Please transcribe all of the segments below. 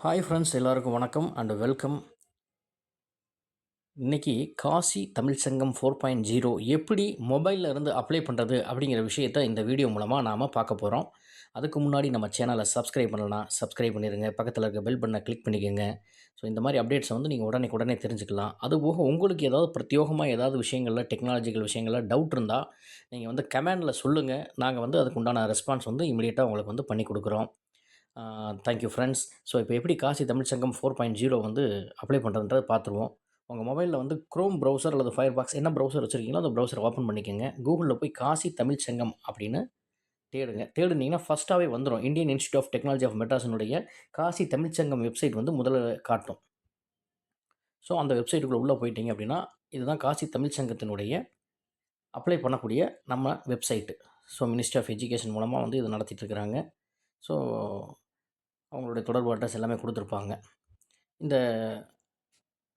Hi friends எல்லாருக்கும் வணக்கம் and welcome இன்னைக்கு Kashi Tamil Sangam four point zero எப்படி மொபைலில் இருந்து அப்ளை பண்ணுறது அப்படிங்கிற விஷயத்தை இந்த வீடியோ மூலமாக நாம் பார்க்க போகிறோம் அதுக்கு முன்னாடி நம்ம சேனலை சப்ஸ்கிரைப் பண்ணலாம் சப்ஸ்கிரைப் பண்ணிடுங்க பக்கத்தில் இருக்க பெல் பட்டனை கிளிக் பண்ணிக்கோங்க. ஸோ இந்த மாதிரி அப்டேட்ஸை வந்து நீங்கள் உடனே உடனே தெரிஞ்சுக்கலாம். அதுபோக உங்களுக்கு ஏதாவது பிரத்யோகமாக ஏதாவது விஷயங்களில் டெக்னாலஜிக்கல் விஷயங்களில் டவுட் இருந்தால் நீங்கள் வந்து கமெண்டில் சொல்லுங்கள் நாங்கள் வந்து அதுக்குண்டான ரெஸ்பான்ஸ் வந்து இமீடியட்டாக உங்களுக்கு வந்து பண்ணி கொடுக்குறோம். தேங்க்யூ ஃப்ரெண்ட்ஸ் ஸோ இப்போ எப்படி Kashi Tamil Sangam four point zero வந்து அப்ளை பண்ணுறதுன்றதை பார்த்துருவோம். உங்கள் மொபைலில் வந்து க்ரோம் ப்ரௌசர் அல்லது ஃபயர் பாக்ஸ் என்ன ப்ரௌசர் வச்சுருக்கீங்களோ அந்த ப்ரௌசர் ஓப்பன் பண்ணிக்கோங்க. கூகுளில் போய் காசி தமிழ் சங்கம் அப்படின்னு தேடுங்க. தேடுனீங்கன்னா ஃபஸ்ட்டாகவே வந்துடும் Indian institute of technology of மெட்ராஸினுடைய Kashi Tamil Sangam website வந்து முதல்ல காட்டும். ஸோ அந்த வெப்சைட்டுக்குள்ளே உள்ளே போயிட்டீங்க அப்படின்னா இதுதான் காசி தமிழ் சங்கத்தினுடைய அப்ளை பண்ணக்கூடிய நம்ம website so ministry of education மூலமாக வந்து இது நடத்திட்டுருக்குறாங்க ஸோ அவங்களுடைய தொடர்பு அட்ரஸ் எல்லாமே கொடுத்துருப்பாங்க. இந்த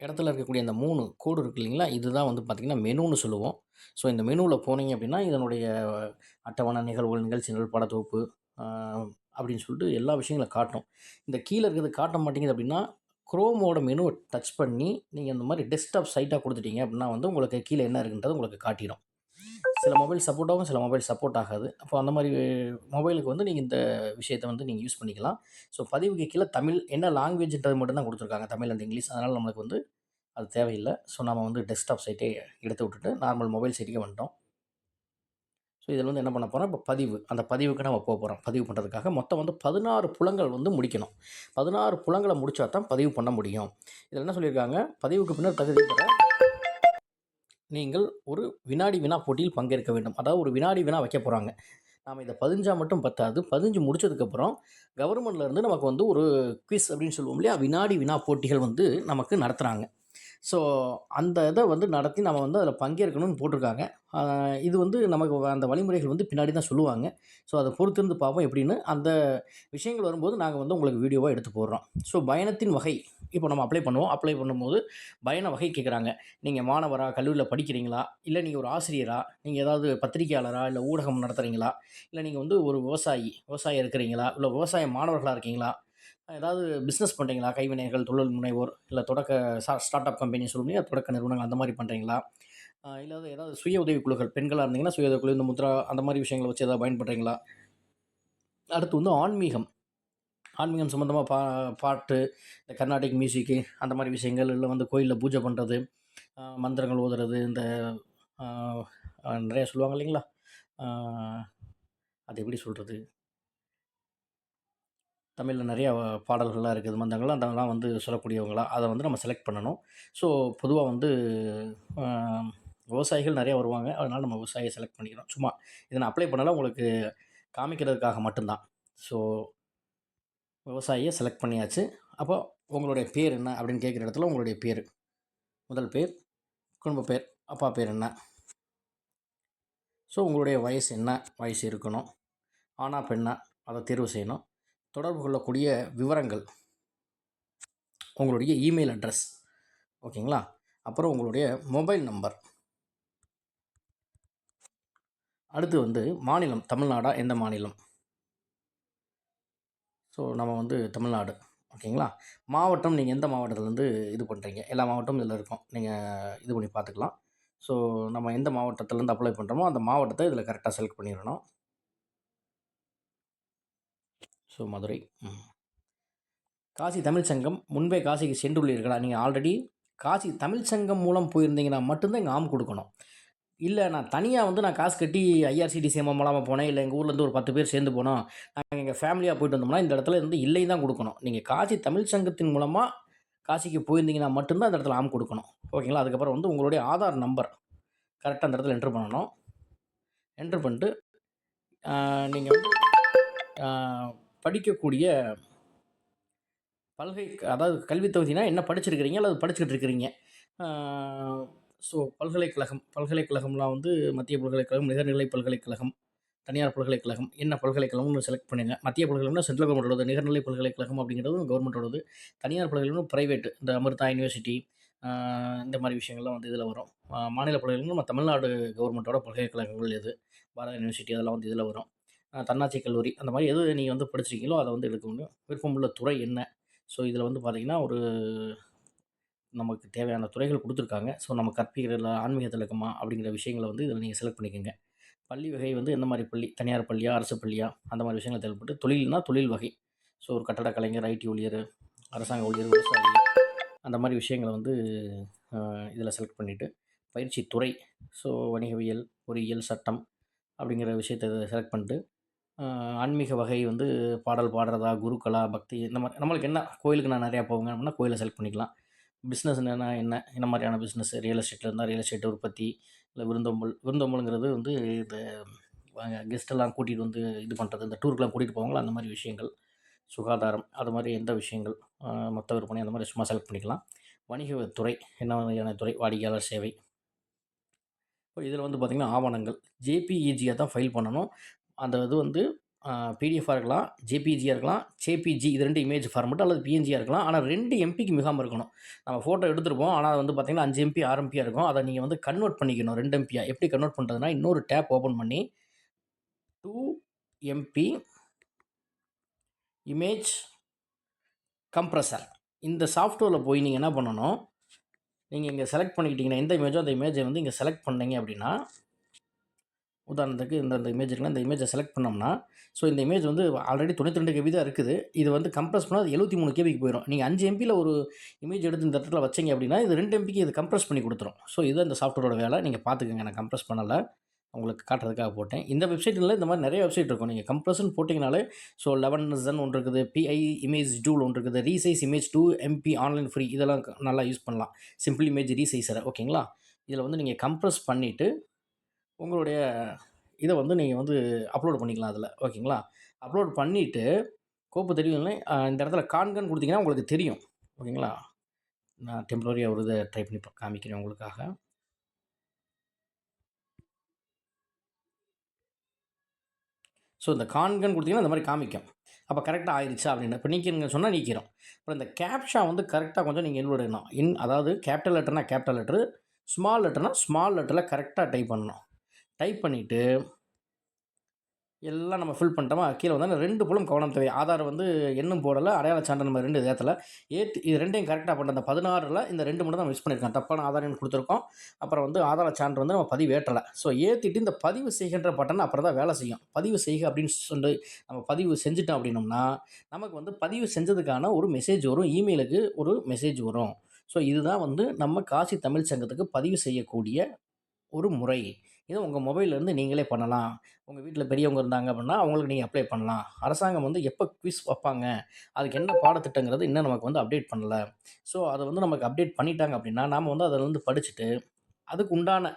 இடத்துல இருக்கக்கூடிய அந்த மூணு கோடு இருக்கு இல்லைங்களா? இதுதான் வந்து பார்த்திங்கன்னா மெனுன்னு சொல்லுவோம். ஸோ இந்த மெனுவில் போனீங்க அப்படின்னா இதனுடைய அட்டவணை நிகழ்வுகள் நிகழ்ச்சிகள் படத்தொகுப்பு அப்படின்னு சொல்லிட்டு எல்லா விஷயங்களும் காட்டும். இந்த கீழே இருக்கிறது காட்ட மாட்டேங்குது அப்படின்னா குரோமோட மெனுவை டச் பண்ணி நீங்கள் இந்த மாதிரி டெஸ்க்டாப் சைட்டாக கொடுத்துட்டீங்க அப்படின்னா வந்து உங்களுக்கு கீழே என்ன இருக்குன்றது உங்களுக்கு காட்டிடும். சில மொபைல் சப்போர்ட் ஆகும் சில மொபைல் சப்போர்ட் ஆகாது. அப்போ அந்த மாதிரி மொபைலுக்கு வந்து நீங்கள் இந்த விஷயத்தை வந்து நீங்கள் யூஸ் பண்ணிக்கலாம். ஸோ பதிவுக்கு கீழே தமிழ் என்ன லாங்குவேஜ்ன்றது மட்டும் தான் கொடுத்துருக்காங்க. தமிழ் அந்த இங்கிலீஷ். அதனால் நம்மளுக்கு வந்து அது தேவையில்லை. ஸோ நம்ம வந்து டெஸ்க்டாப் சைட்டே எடுத்து விட்டுட்டு நார்மல் மொபைல் சைட்டுக்கே வந்துட்டோம். ஸோ இதில் வந்து என்ன பண்ண போகிறோம் இப்போ பதிவு. அந்த பதிவுக்கு நம்ம போக போகிறோம் பதிவு பண்ணுறதுக்காக மொத்தம் வந்து பதினாறு புலங்கள் வந்து முடிக்கணும். பதினாறு புலங்களை முடித்தா தான் பதிவு பண்ண முடியும். இதில் என்ன சொல்லியிருக்காங்க? பதிவுக்கு பின்னர் தகுதி பெற நீங்கள் ஒரு வினாடி வினா போட்டியில் பங்கேற்க வேண்டும். அதாவது ஒரு வினாடி வினா வைக்க போகிறாங்க நாம் இதை பதிஞ்சால் மட்டும் பத்தாது. பதிஞ்சு முடிச்சதுக்கப்புறம் கவர்மெண்ட்ல இருந்து நமக்கு வந்து ஒரு குவிஸ் அப்படின்னு சொல்லுவோம் இல்லையா? வினாடி வினா போட்டிகள் வந்து நமக்கு நடத்துகிறாங்க ஸோ அந்த இதை வந்து நடத்தி நம்ம வந்து அதில் பங்கேற்கணும்னு போட்டிருக்காங்க. இது வந்து நமக்கு அந்த வழிமுறைகள் வந்து பின்னாடி தான் சொல்லுவாங்க. ஸோ அதை பொறுத்திருந்து பார்ப்போம் எப்படின்னு. அந்த விஷயங்கள் வரும்போது நாங்கள் வந்து உங்களுக்கு வீடியோவாக எடுத்து போடுறோம். ஸோ பயணத்தின் வகை இப்போ நம்ம அப்ளை பண்ணுவோம். அப்ளை பண்ணும்போது பயண வகை கேட்குறாங்க நீங்கள் மாணவரா கல்லூரியில் படிக்கிறீங்களா? இல்லை நீங்கள் ஒரு ஆசிரியரா? நீங்கள் ஏதாவது பத்திரிகையாளரா இல்லை ஊடகம் நடத்துகிறீங்களா இல்லை நீங்கள் வந்து ஒரு விவசாயி விவசாயி இருக்கிறீங்களா? இல்லை விவசாய மாணவர்களாக இருக்கீங்களா? ஏதாவது பிஸ்னஸ் பண்ணுறீங்களா கைவினைகள் தொழில் முனைவோர் இல்லை தொடக்க ஸ்டார்ட் அப் கம்பெனி சொல்லுவீங்க தொடக்க நிறுவனங்கள் அந்த மாதிரி பண்ணுறீங்களா இல்லை ஏதாவது சுய உதவி குழுக்கள் பெண்களாக இருந்தீங்கன்னா சுய உதவி குழு இந்த முத்ரா அந்த மாதிரி விஷயங்களை வச்சு ஏதாவது பயன்படுறீங்களா அடுத்து வந்து ஆன்மீகம். ஆன்மீகம் சம்மந்தமாக பா பாட்டு இந்த கர்நாடிக் மியூசிக்கு அந்த மாதிரி விஷயங்கள் இல்லை வந்து கோயிலில் பூஜை பண்ணுறது மந்திரங்கள் ஓதுறது இந்த நிறையா சொல்லுவாங்க இல்லைங்களா? அது எப்படி சொல்கிறது தமிழில் நிறையா பாடல்கள்லாம் இருக்குது மந்தங்கள்லாம் அதெல்லாம் வந்து சொல்லக்கூடியவங்களா அதை வந்து நம்ம செலக்ட் பண்ணணும். ஸோ பொதுவாக வந்து விவசாயிகள் நிறையா வருவாங்க. அதனால் நம்ம விவசாயியை செலக்ட் பண்ணிக்கிறோம். சும்மா இதை நான் அப்ளை பண்ணலாம் உங்களுக்கு காமிக்கிறதுக்காக மட்டும்தான். ஸோ விவசாயியை செலக்ட் பண்ணியாச்சு. அப்போ உங்களுடைய பேர் என்ன அப்படின்னு கேட்குற இடத்துல உங்களுடைய பேர். முதல் பேர் குடும்ப பேர் அப்பா பேர் என்ன? ஸோ உங்களுடைய வயசு என்ன? வயசு இருக்கணும். ஆனா பெண்ணா? அதை தேர்வு செய்யணும். தொடர்பு கொள்ளக்கூடிய விவரங்கள். உங்களுடைய இமெயில் அட்ரஸ் ஓகேங்களா அப்புறம் உங்களுடைய மொபைல் நம்பர் அடுத்து வந்து மாநிலம் தமிழ்நாடா? எந்த மாநிலம்? ஸோ நம்ம வந்து தமிழ்நாடு ஓகேங்களா? மாவட்டம் நீங்கள் எந்த மாவட்டத்துலேருந்து இது பண்ணுறீங்க எல்லா மாவட்டமும் இதில் இருக்கும். நீங்கள் இது பண்ணி பார்த்துக்கலாம் ஸோ நம்ம எந்த மாவட்டத்துலேருந்து அப்ளை பண்ணுறோமோ அந்த மாவட்டத்தை இதில் கரெக்டாக செலக்ட் பண்ணிடணும். ஸோ மதுரை ம். காசி தமிழ் சங்கம் முன்பே காசிக்கு சென்றுள்ளீர்களா? நீங்கள் ஆல்ரெடி காசி தமிழ் சங்கம் மூலம் போயிருந்தீங்கன்னா மட்டும்தான் இங்கே ஆம் கொடுக்கணும். இல்லை நான் தனியாக வந்து நான் காசு கட்டி ஐஆர்சிடிசி மூலமாக போனேன். இல்லை எங்கள் ஊர்லேருந்து ஒரு பத்து பேர் சேர்ந்து போனோம். நாங்கள் எங்கள் ஃபேமிலியாக போயிட்டு வந்தோம்னா இந்த இடத்துல இருந்து இல்லை தான் கொடுக்கணும். நீங்கள் காசி தமிழ் சங்கத்தின் மூலமாக காசிக்கு போயிருந்தீங்கன்னா மட்டும்தான் அந்த இடத்துல ஆம் கொடுக்கணும். ஓகேங்களா? அதுக்கப்புறம் வந்து உங்களுடைய ஆதார் நம்பர் கரெக்டாக அந்த இடத்துல என்ட்ரு பண்ணணும். என்ட்ரு பண்ணிட்டு நீங்கள் வந்து படிக்கக்கூடிய பல்கை அதாவது கல்வித் தகுதினா என்ன படிச்சிருக்கிறீங்க? அல்லது படிச்சுக்கிட்டு இருக்கிறீங்க? ஸோ பல்கலைக்கழகம் பல்கலைக்கழகம்லாம் வந்து மத்திய பல்கலைக்கழகம் நிகர்நிலை பல்கலைக்கழகம் தனியார் பல்கலைக்கழகம் என்ன பல்கலைக்கழகம்னு செலக்ட் பண்ணுங்கள் மத்திய பல்கலைக்கழகம்னா சென்ட்ரல் கவர்மெண்டோட நிகர்நிலை பல்கலைக்கழகம் அப்படிங்கிறது கவர்மெண்டோடது தனியார் பல்கலைக்கழகம் ப்ரைவேட் இந்த அமிர்தா யூனிவர்சிட்டி இந்த மாதிரி விஷயங்கள்லாம் வந்து இதில் வரும். மாநில பல்கலைக்கழகம் நம்ம தமிழ்நாடு கவர்மெண்ட்டோட பல்கலைக்கழகங்கள் எது பாரத யூனிவர்சிட்டி அதெல்லாம் வந்து இதில் வரும். தன்னாட்சி கல்லூரி அந்த மாதிரி எது நீங்கள் வந்து படிச்சிருக்கீங்களோ அதை வந்து எடுக்க முடியும் விருப்பமுள்ள துறை என்ன? ஸோ இதில் வந்து பார்த்திங்கன்னா ஒரு நமக்கு தேவையான துறைகள் கொடுத்துருக்காங்க. ஸோ நம்ம கற்பிக்கிறதுல ஆன்மீகத்தில் அப்படிங்கிற விஷயங்களை வந்து இதில் நீங்கள் செலக்ட் பண்ணிக்கோங்க. பள்ளி வகை வந்து எந்த மாதிரி பள்ளி? தனியார் பள்ளியா அரசு பள்ளியா? அந்த மாதிரி விஷயங்கள் தேவைப்பட்டு தொழில்னா தொழில் வகை. ஸோ ஒரு கட்டட கலைஞர் ஐடி ஊழியர் அரசாங்க ஊழியர் விவசாயி அந்த மாதிரி விஷயங்களை வந்து இதில் செலக்ட் பண்ணிவிட்டு பயிற்சி துறை. ஸோ வணிகவியல் பொறியியல் சட்டம் அப்படிங்கிற விஷயத்தை செலக்ட் பண்ணிட்டு ஆன்மீக வகை வந்து பாடல் பாடுறதா குருக்களா பக்தி இந்த மாதிரி நம்மளுக்கு என்ன கோயிலுக்கு நான் நிறையா போவேங்க அப்படின்னா கோயிலை செலக்ட் பண்ணிக்கலாம். பிஸ்னஸ் என்னென்னா என்ன? என்ன மாதிரியான பிஸ்னஸ் ரியல் எஸ்டேட்டில் இருந்தால் ரியல் எஸ்டேட் உற்பத்தி இல்லை விருந்தோம்பல் விருந்தோம்பலுங்கிறது வந்து இந்த கெஸ்ட்டெல்லாம் கூட்டிகிட்டு வந்து இது பண்ணுறது இந்த டூருக்கெலாம் கூட்டிகிட்டு போவாங்களோ? அந்த மாதிரி விஷயங்கள். சுகாதாரம் அது மாதிரி எந்த விஷயங்கள்? மொத்த விற்பனை அந்த மாதிரி சும்மா செலக்ட் பண்ணிக்கலாம். வணிக துறை என்ன மாதிரியான துறை? வாடிக்கையாளர் சேவை. இப்போ இதில் வந்து பார்த்திங்கன்னா ஆவணங்கள். ஜேபிஇஜியாக தான் ஃபைல் பண்ணணும். அந்த இது வந்து பிடிஎஃபாக இருக்கலாம் ஜேபிஜியாக இருக்கலாம் ஜேபிஜி இது ரெண்டு இமேஜ் ஃபார்மெட் அல்லது பிஎன்ஜியாக இருக்கலாம். ஆனால் ரெண்டு எம்பிக்கு மிகாமல் இருக்கணும். நம்ம ஃபோட்டோ எடுத்துருப்போம் ஆனால் வந்து பார்த்திங்கன்னா அஞ்சு எம்பி ஆறு எம்பியாக இருக்கும். அதை நீங்கள் வந்து கன்வெர்ட் பண்ணிக்கணும் ரெண்டு எம்பியாக எப்படி கன்வெர்ட் பண்ணுறதுனா இன்னொரு டேப் ஓப்பன் பண்ணி டூ எம்பி இமேஜ் கம்ப்ரஸர் இந்த சாஃப்ட்வேரில் போய் நீங்கள் என்ன பண்ணணும்? நீங்கள் இங்கே செலக்ட் பண்ணிக்கிட்டிங்கன்னா எந்த இமேஜோ அந்த இமேஜை வந்து இங்கே செலக்ட் பண்ணீங்க அப்படின்னா உதாரணத்துக்கு இந்த இந்த இமேஜ் இருக்குன்னா இந்த இமேஜை செலக்ட் பண்ணோம்னா ஸோ இந்த இமேஜ் வந்து ஆல்ரெடி தொண்ணூற்றி ரெண்டு கேபி தான் இருக்குது. இது வந்து கம்ப்ரஸ் பண்ணால் அது எழுபத்தி மூணு கேபிக்கு போயிடும். நீங்கள் அஞ்சு எம்பியில் ஒரு இமேஜ் எடுத்து இந்த இடத்துல வச்சீங்க அப்படின்னா இது ரெண்டு எம்பிக்கு இது கம்ப்ரஸ் பண்ணி கொடுத்துரும். ஸோ இது அந்த சாஃப்ட்வேரோட வேலை. நீங்கள் பார்த்துக்கங்க. நான் கம்ப்ரஸ் பண்ணலை. உங்களுக்கு காட்டுறதுக்காக போட்டேன். இந்த வெப்சைட்டில் இந்த மாதிரி நிறைய வெப்சைட் இருக்கும். நீங்கள் கம்ப்ரஷன் போட்டிங்கனாலே ஸோ லெவன் ஜன் ஒன்று இருக்குது பிஐ இமேஜ் டூல் ஒன்று இருக்குது resize image to MB online free இதெல்லாம் நல்லா யூஸ் பண்ணலாம். சிம்பிள் இமேஜ் ரீசைஸரை ஓகேங்களா இதில் வந்து நீங்கள் கம்ப்ரஸ் பண்ணிவிட்டு உங்களுடைய இதை வந்து நீங்கள் வந்து அப்லோட் பண்ணிக்கலாம் அதில். ஓகேங்களா? அப்லோட் பண்ணிவிட்டு கோப்பு தெரியும்ல இந்த இடத்துல கான்கன் கொடுத்தீங்கன்னா உங்களுக்கு தெரியும். ஓகேங்களா? நான் டெம்பரரியாக ஒரு இதை ட்ரை பண்ணி காமிக்கிறேன் உங்களுக்காக. ஸோ இந்த கான்கன் கொடுத்தீங்கன்னா இந்த மாதிரி காமிக்கும். அப்போ கரெக்டாக ஆயிடுச்சா அப்படின்னு. இப்போ நீக்கிருங்க சொன்னால் நீக்கிறோம். அப்புறம் இந்த கேப்ஷா வந்து கரெக்டாக கொஞ்சம் நீங்கள் என்னோட இன் அதாவது கேபிட்டல் லெட்டர்னா கேபிட்டல் லெட்ரு ஸ்மால் லெட்டர்னா ஸ்மால் லெட்டரில் கரெக்டாக டைப் பண்ணணும். டைப் பண்ணிவிட்டு எல்லாம் நம்ம ஃபில் பண்ணிட்டோமா கீழே வந்து ரெண்டு புலம் கவனம் தேவை. ஆதார் வந்து எண்ணும் போடலை அடையாள சான்று நம்ம ரெண்டு ஏற்றல ஏற்று இது ரெண்டையும் கரெக்டாக பண்ண அந்த பதினாறில் இந்த ரெண்டு மட்டும் தான் மிஸ் பண்ணியிருக்கோம். தப்பான ஆதார் எண் கொடுத்துருக்கோம். அப்புறம் வந்து ஆதார சான்று வந்து நம்ம பதிவு ஏற்றலை. ஸோ ஏற்றிட்டு இந்த பதிவு செய்கின்ற பட்டன் அப்புறம் தான் வேலை செய்யும். பதிவு செய்க அப்படின்னு சொல்லி நம்ம பதிவு செஞ்சுட்டோம் அப்படின்னோம்னா நமக்கு வந்து பதிவு செஞ்சதுக்கான ஒரு மெசேஜ் வரும். இமெயிலுக்கு ஒரு மெசேஜ் வரும். ஸோ இதுதான் வந்து நம்ம காசி தமிழ் சங்கத்துக்கு பதிவு செய்யக்கூடிய ஒரு முறை. இதை உங்கள் மொபைல்லேருந்து நீங்களே பண்ணலாம். உங்கள் வீட்டில் பெரியவங்க இருந்தாங்க அப்படின்னா அவங்களுக்கு நீங்கள் அப்ளை பண்ணலாம். அரசாங்கம் வந்து எப்போ குவிஸ் வைப்பாங்க? அதுக்கு என்ன பாடத்திட்டங்கிறது இன்னும் நமக்கு வந்து அப்டேட் பண்ணல. ஸோ அதை வந்து நமக்கு அப்டேட் பண்ணிட்டாங்க அப்படின்னா நாம் வந்து அதில் வந்து படிச்சுட்டு அதுக்கு உண்டான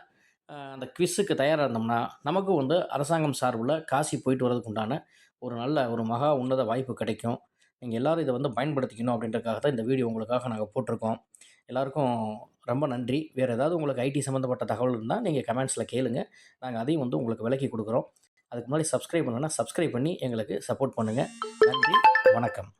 அந்த குவிஸுக்கு தயாராக இருந்தோம்னா நமக்கும் வந்து அரசாங்கம் சார்பில் காசி போயிட்டு வரதுக்கு உண்டான ஒரு நல்ல ஒரு மகா உன்னத வாய்ப்பு கிடைக்கும். நீங்கள் எல்லோரும் இதை வந்து பயன்படுத்திக்கணும் அப்படின்றதுக்காக தான் இந்த வீடியோ உங்களுக்காக நாங்கள் போட்டிருக்கோம். எல்லாருக்கும் ரொம்ப நன்றி. வேறு ஏதாவது உங்களுக்கு ஐடி சம்மந்தப்பட்ட தகவல் இருந்தால் நீங்கள் கமெண்ட்ஸில் கேளுங்க. நாங்கள் அதையும் வந்து உங்களுக்கு விலக்கி கொடுக்குறோம். அதுக்கு முன்னாடி சப்ஸ்கிரைப் பண்ணணும்னா சப்ஸ்கிரைப் பண்ணி எங்களுக்கு சப்போர்ட் பண்ணுங்கள் நன்றி. வணக்கம்.